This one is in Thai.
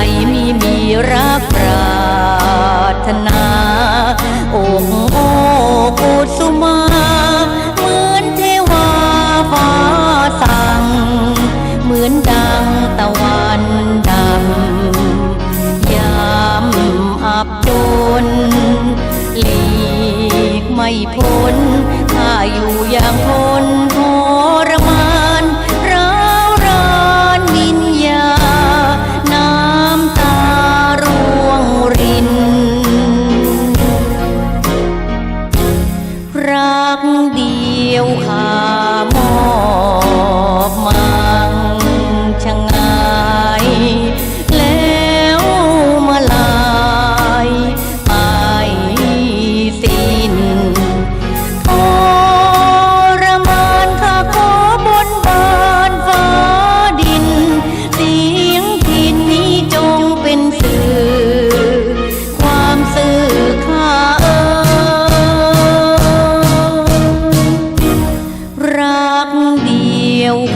ไม่มีรักปราถนาองค์โอกุสุมา เหมือนเทวาฟ้าสั่ง เหมือนดังตะวันดำยามอับจนหลีกไม่พ้นถ้าอยู่อย่างคนโห 也无妨 Lòng